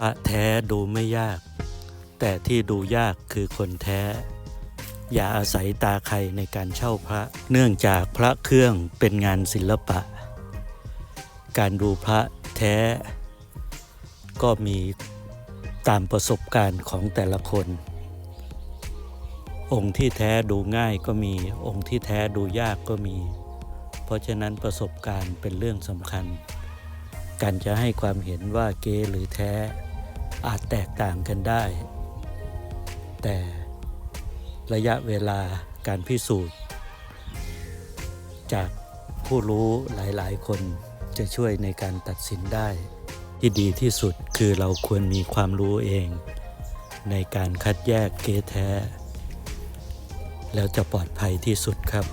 พระแท้ดูไม่ยาก แต่ที่ดูยากคือคนแท้ อย่าอาศัยตาใครในการเช่าพระ เนื่องจากพระเครื่องเป็นงานศิลปะ การดูพระแท้ ก็มีตามประสบการณ์ของแต่ละคน องค์ที่แท้ดูง่ายก็มี องค์ที่แท้ดูยากก็มี เพราะฉะนั้นประสบการณ์เป็นเรื่องสำคัญ การจะให้ความเห็นว่าเก๊หรือแท้อาจแตกต่างกันได้ แต่ระยะเวลาการพิสูจน์ จากผู้รู้หลายๆ คนจะช่วยในการตัดสินได้ ที่ดีที่สุดคือเราควรมีความรู้เอง ในการคัดแยกเกแท้ แล้วจะปลอดภัยที่สุดครับ